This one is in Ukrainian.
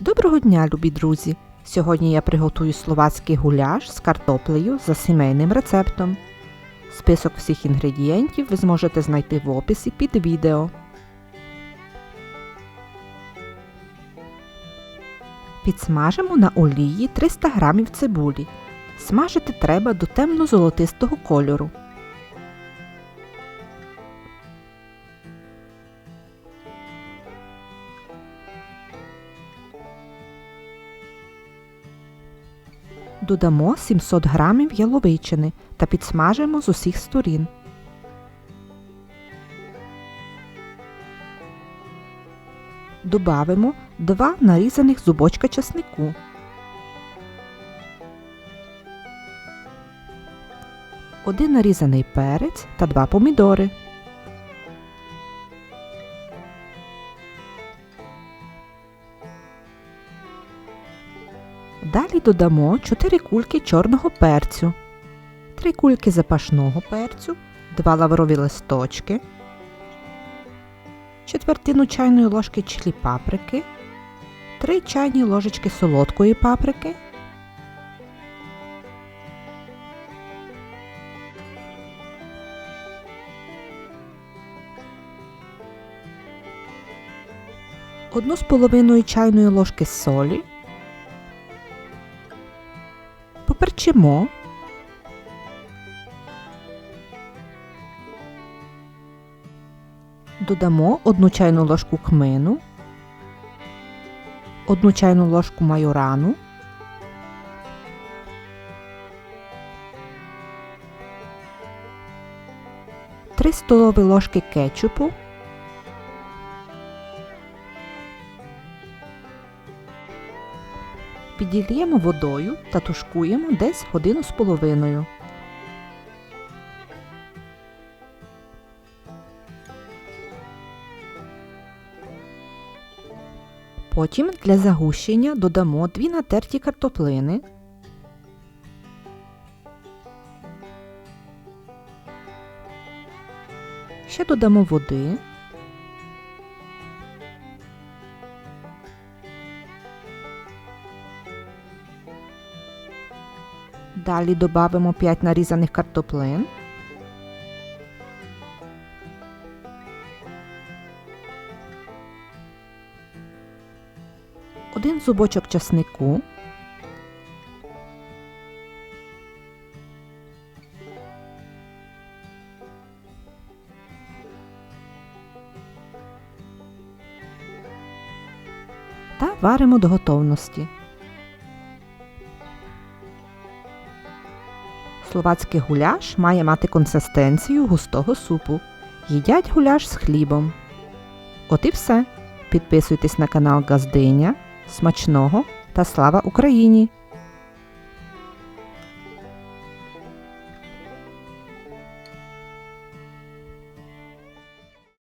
Доброго дня, любі друзі! Сьогодні я приготую словацький гуляш з картоплею за сімейним рецептом. Список всіх інгредієнтів ви зможете знайти в описі під відео. Підсмажимо на олії 300 г цибулі. Смажити треба до темно-золотистого кольору. Додамо 700 г яловичини та підсмажимо з усіх сторін. Добавимо 2 нарізаних зубочка часнику. Один нарізаний перець та 2 помідори. Далі додамо 4 кульки чорного перцю, 3 кульки запашного перцю, 2 лаврові листочки, четвертину чайної ложки чилі паприки, 3 чайні ложечки солодкої паприки, одну з половиною чайної ложки солі, поперчимо. Додамо одну чайну ложку кмину, одну чайну ложку майорану, три столові ложки кетчупу, Піділємо водою та тушкуємо десь годину з половиною. Потім для загущення додамо дві натерті картоплини. Ще додамо води. Далі додамо 5 нарізаних картоплин. Один зубочок часнику. Та варимо до готовності. Словацький гуляш має мати консистенцію густого супу. Їдять гуляш з хлібом. От і все. Підписуйтесь на канал Газдиня. Смачного та слава Україні!